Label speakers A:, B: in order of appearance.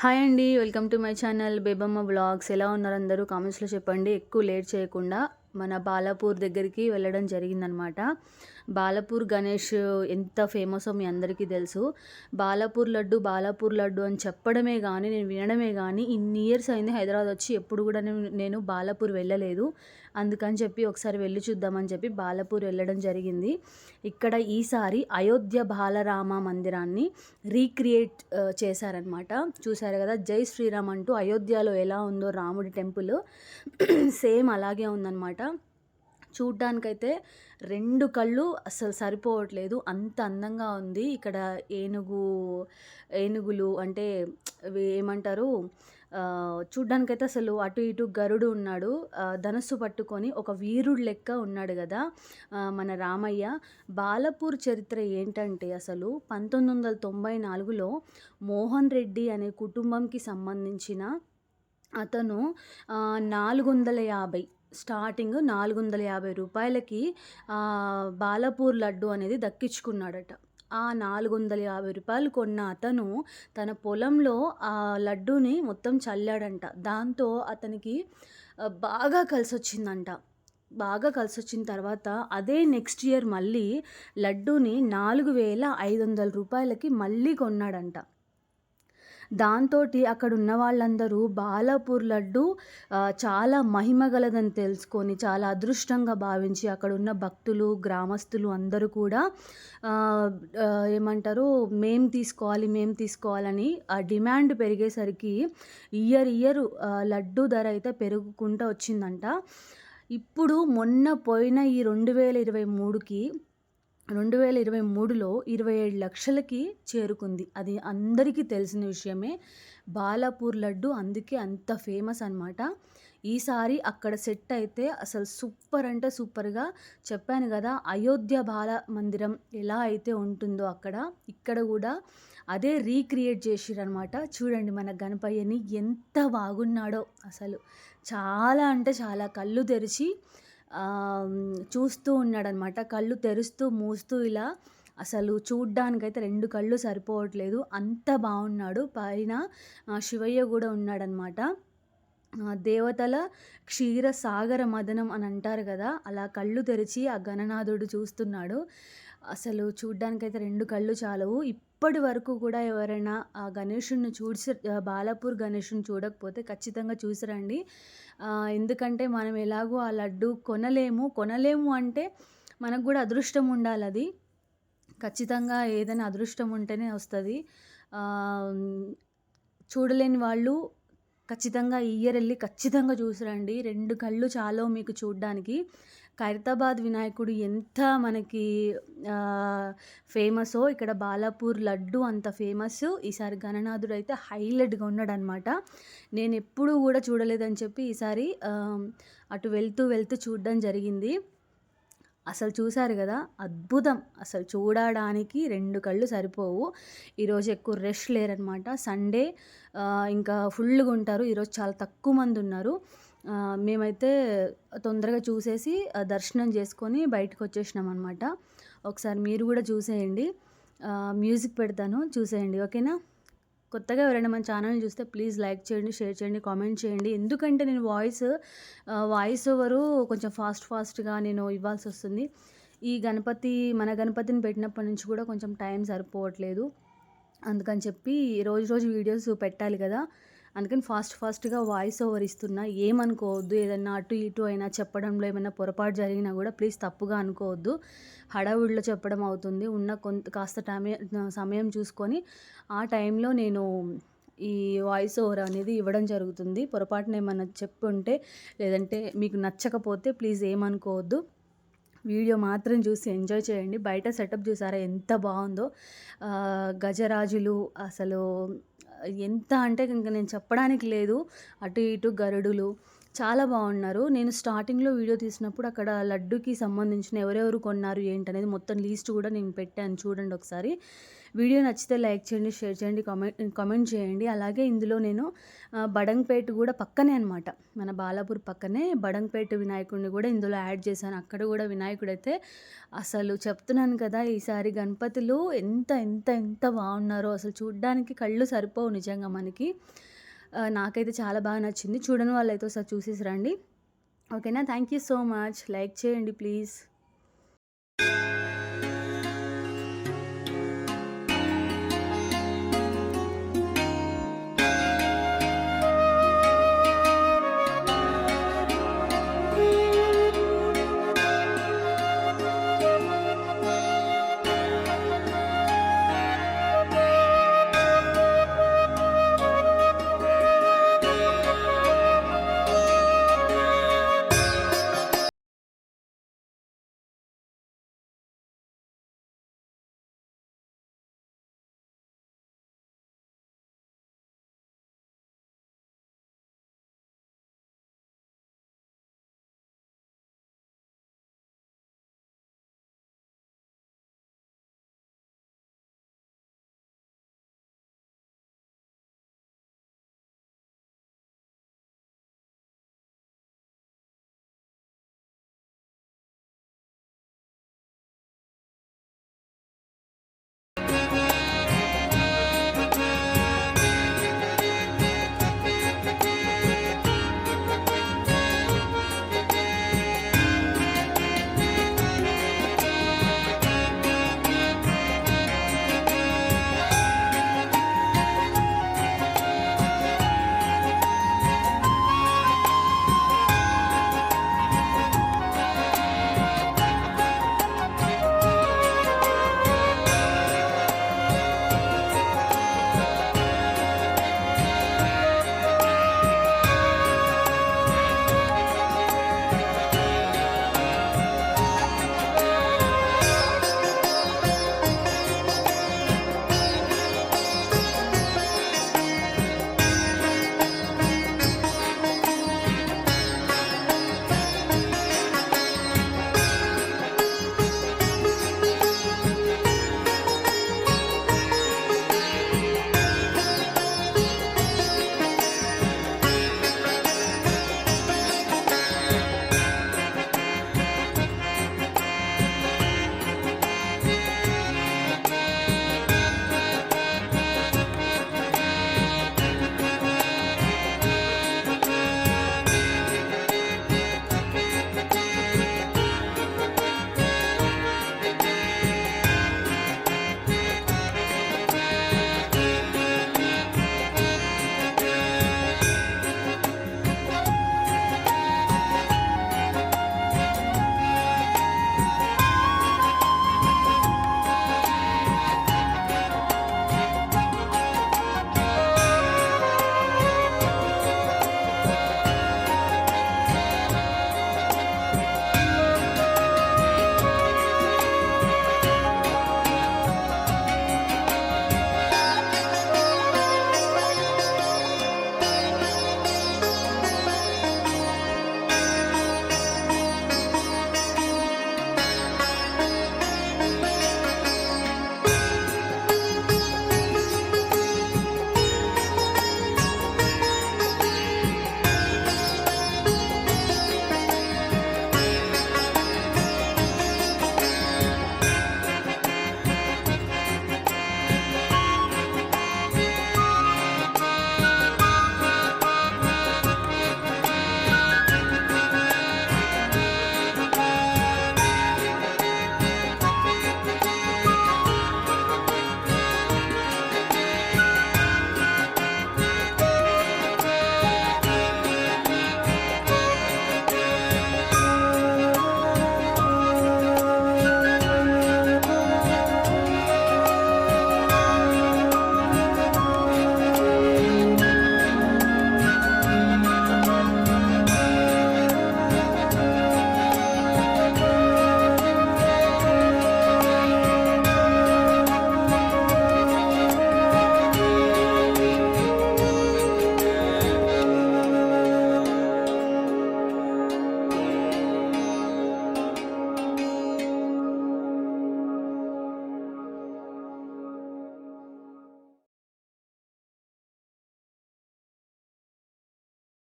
A: Hi అండి welcome to my channel Bebamma vlogs ఎలా ఉన్నారు అందరూ? కామెంట్స్లో చెప్పండి. ఎక్కువ లేట్ చేయకుండా మన బాలాపూర్ దగ్గరికి వెళ్ళడం జరిగిందనమాట. బాలపూర్ గణేష్ ఎంత ఫేమసో మీ అందరికీ తెలుసు. బాలాపూర్ లడ్డు బాలాపూర్ లడ్డు అని చెప్పడమే కానీ నేను వినడమే కానీ ఇన్ని ఇయర్స్ అయింది హైదరాబాద్ వచ్చి ఎప్పుడు కూడా నేను నేను బాలాపూర్ వెళ్ళలేదు. అందుకని చెప్పి ఒకసారి వెళ్ళి చూద్దామని చెప్పి బాలాపూర్ వెళ్ళడం జరిగింది. ఇక్కడ ఈసారి అయోధ్య బాలరామ మందిరాన్ని రీక్రియేట్ చేశారనమాట చూశారు కదా జై శ్రీరామ్ అంటూ అయోధ్యలో ఎలా ఉందో రాముడి టెంపుల్. సేమ్ అలాగే ఉందన్నమాట. చూడ్డానికైతే రెండు కళ్ళు అసలు సరిపోవట్లేదు. అంత అందంగా ఉంది. ఇక్కడ ఏనుగు ఏనుగులు అంటే ఏమంటారు? చూడ్డానికైతే అసలు అటు ఇటు గరుడు ఉన్నాడు. ధనస్సు పట్టుకొని ఒక వీరుడు లెక్క ఉన్నాడు కదా మన రామయ్య. బాలపూర్ చరిత్ర ఏంటంటే అసలు పంతొమ్మిది వందల తొంభై నాలుగులో మోహన్ రెడ్డి అనే కుటుంబంకి సంబంధించిన అతను నాలుగు వందల యాభై స్టార్టింగ్ నాలుగు వందల యాభై రూపాయలకి బాలపూర్ లడ్డు అనేది దక్కించుకున్నాడట. ఆ నాలుగు వందల యాభై రూపాయలు కొన్న అతను తన పొలంలో ఆ లడ్డూని మొత్తం చల్లాడంట. దాంతో అతనికి బాగా కలిసి వచ్చిందంట బాగా కలిసి వచ్చిన తర్వాత అదే నెక్స్ట్ ఇయర్ మళ్ళీ లడ్డూని నాలుగు వేల ఐదు వందల రూపాయలకి మళ్ళీ కొన్నాడంట. దాంతో అక్కడ ఉన్న వాళ్ళందరూ బాలాపూర్ లడ్డు చాలా మహిమ గలదని తెలుసుకొని చాలా అదృష్టంగా భావించి అక్కడ ఉన్న భక్తులు గ్రామస్తులు అందరూ కూడా ఏమంటారు మేం తీసుకోవాలి మేం తీసుకోవాలని ఆ డిమాండ్ పెరిగేసరికి ఇయర్ ఇయర్ లడ్డు ధర అయితే పెరుగుకుంటూ వచ్చిందంట. ఇప్పుడు మొన్న పోయిన ఈ రెండు వేల ఇరవై మూడుకి రెండు వేల ఇరవై మూడులో ఇరవై ఏడు లక్షలకి చేరుకుంది. అది అందరికీ తెలిసిన విషయమే. బాలాపూర్ లడ్డు అందుకే అంత ఫేమస్ అనమాట ఈసారి అక్కడ సెట్ అయితే అసలు సూపర్ అంటే సూపర్గా చెప్పాను కదా అయోధ్య బాల మందిరం ఎలా అయితే ఉంటుందో అక్కడ ఇక్కడ కూడా అదే రీక్రియేట్ చేసిరనమాట చూడండి మన గణపయ్యని ఎంత బాగున్నాడో అసలు. చాలా అంటే చాలా కళ్ళు తెరిచి చూస్తూ ఉన్నాడనమాట. కళ్ళు తెరుస్తూ మూస్తూ ఇలా అసలు చూడ్డానికైతే రెండు కళ్ళు సరిపోవట్లేదు. అంత బాగున్నాడు పైన శివయ్య కూడా ఉన్నాడనమాట. దేవతల క్షీర సాగర మదనం అని అంటారు కదా అలా కళ్ళు తెరిచి ఆ గణనాథుడు చూస్తున్నాడు. అసలు చూడ్డానికైతే రెండు కళ్ళు చాలవు. ఇప్పటి వరకు కూడా ఎవరైనా ఆ గణేషుని చూసి బాలాపూర్ గణేషుని చూడకపోతే ఖచ్చితంగా చూసిరండి. ఎందుకంటే మనం ఎలాగో ఆ లడ్డు కొనలేము. కొనలేము అంటే మనకు కూడా అదృష్టం ఉండాలి అది. ఖచ్చితంగా ఏదైనా అదృష్టం ఉంటేనే వస్తుంది. చూడలేని వాళ్ళు ఖచ్చితంగా ఈ ఇయర్ వెళ్ళి ఖచ్చితంగా చూసిరండి. రెండు కళ్ళు చాలో మీకు చూడడానికి. ఖైరతాబాద్ వినాయకుడు ఎంత మనకి ఫేమసో ఇక్కడ బాలాపూర్ లడ్డు అంత ఫేమస్. ఈసారి గణనాథుడు అయితే హైలైట్గా ఉన్నాడనమాట. నేను ఎప్పుడూ కూడా చూడలేదని చెప్పి ఈసారి అటు వెళ్తూ వెళ్తూ చూడడం జరిగింది. అసలు చూశారు కదా? అద్భుతం. అసలు చూడడానికి రెండు కళ్ళు సరిపోవు. ఈరోజు ఎక్కువ రష్ లేరనమాట. సండే ఇంకా ఫుల్గా ఉంటారు. ఈరోజు చాలా తక్కువ మంది ఉన్నారు. మేమైతే తొందరగా చూసేసి దర్శనం చేసుకొని బయటకు వచ్చేసినాం అనమాట ఒకసారి మీరు కూడా చూసేయండి. మ్యూజిక్ పెడతాను. చూసేయండి. ఓకేనా? కొత్తగా ఎవరైనా మన ఛానల్ని చూస్తే ప్లీజ్ లైక్ చేయండి షేర్ చేయండి కామెంట్ చేయండి. ఎందుకంటే నేను వాయిస్ వాయిస్ ఓవరు కొంచెం ఫాస్ట్ ఫాస్ట్గా నేను ఇవ్వాల్సి వస్తుంది. ఈ గణపతి మన గణపతిని పెట్టినప్పటి నుంచి కూడా కొంచెం టైం సరిపోవట్లేదు. అందుకని చెప్పి రోజు రోజు వీడియోస్ పెట్టాలి కదా. అందుకని ఫాస్ట్ ఫాస్ట్గా వాయిస్ ఓవర్ ఇస్తున్నా ఏమనుకోవద్దు ఏదన్నా అటు ఇటు అయినా చెప్పడంలో ఏమైనా పొరపాటు జరిగినా కూడా ప్లీజ్ తప్పుగా అనుకోవద్దు. హడావుడిలో చెప్పడం అవుతుంది. ఉన్న కొంత కాస్త టైం సమయం చూసుకొని ఆ టైంలో నేను ఈ వాయిస్ ఓవర్ అనేది ఇవ్వడం జరుగుతుంది. పొరపాటున ఏమన్నా చెప్పుంటే లేదంటే మీకు నచ్చకపోతే ప్లీజ్ ఏమనుకోవద్దు. వీడియో మాత్రం చూసి ఎంజాయ్ చేయండి. బయట సెటప్ చూసారా ఎంత బాగుందో. గజరాజులు అసలు ఎంత అంటే ఇంకా నేను చెప్పడానికి లేదు. అటు ఇటు గరుడులు చాలా బాగున్నారు. నేను స్టార్టింగ్లో వీడియో తీసినప్పుడు అక్కడ లడ్డుకి సంబంధించిన ఎవరెవరు కొన్నారు ఏంటనేది మొత్తం లీస్ట్ కూడా నేను పెట్టాను. చూడండి ఒకసారి. వీడియో నచ్చితే లైక్ చేయండి షేర్ చేయండి కామెంట్ కామెంట్ చేయండి. అలాగే ఇందులో నేను బడంగ్పేట కూడా పక్కనే అనమాట మన బాలాపూర్ పక్కనే బడంగ్పేట వినాయకుడిని కూడా ఇందులో యాడ్ చేశాను. అక్కడ కూడా వినాయకుడు అయితే అసలు చెప్తున్నాను కదా ఈసారి గణపతులు ఎంత ఎంత ఎంత బాగున్నారో. అసలు చూడ్డానికి కళ్ళు సరిపోవు నిజంగా మనకి. నాకైతే చాలా బాగా నచ్చింది. చూడని వాళ్ళైతే ఒకసారి చూసేసి రండి. ఓకేనా? Thank you so much. Like చేయండి ప్లీజ్.